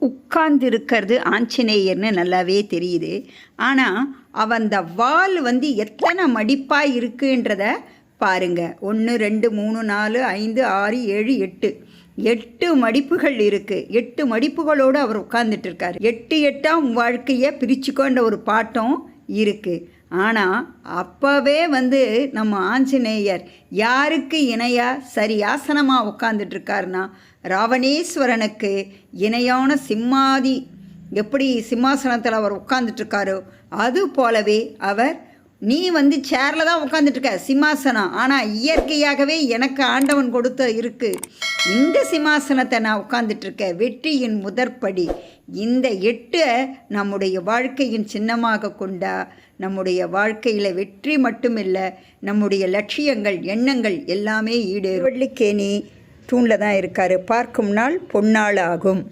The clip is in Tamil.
உட்கார்ந்திருக்கிறது ஆஞ்சநேயர்னு நல்லாவே தெரியுது. ஆனால் அவன் அந்த வால் வந்து எத்தனை மடிப்பாக இருக்குன்றத பாருங்க. ஒன்று ரெண்டு மூணு நாலு ஐந்து ஆறு ஏழு எட்டு. எட்டு மடிப்புகள் இருக்குது எட்டு மடிப்புகளோடு அவர் உட்கார்ந்துட்டு இருக்காரு. எட்டு எட்டாம் வாழ்க்கையை பிரிச்சுக்கொண்ட ஒரு பாட்டம் இருக்குது ஆனால் அப்போவே வந்து நம்ம ஆஞ்சநேயர் யாருக்கு இணையாக சரியாசனமாக ஆசனமாக ராவணேஸ்வரனுக்கு இணையான சிம்மாதி எப்படி சிம்மாசனத்தில் அவர் உட்காந்துட்ருக்காரோ அது போலவே அவர் நீ வந்து சேரில் தான் உட்காந்துட்ருக்க சிம்மாசனம். ஆனால் இயற்கையாகவே எனக்கு ஆண்டவன் கொடுத்த இருக்கு. இந்த சிம்மாசனத்தை நான் உட்கார்ந்துட்டு வெற்றியின் முதற்படி. இந்த எட்டை நம்முடைய வாழ்க்கையின் சின்னமாக கொண்டா நம்முடைய வாழ்க்கையில் வெற்றி மட்டுமில்லை நம்முடைய லட்சியங்கள் எண்ணங்கள் எல்லாமே ஈடு வள்ளிக்கேணி தூணில் தான் இருக்கார். பார்க்கும் நாள் பொன்னாள் ஆகும்.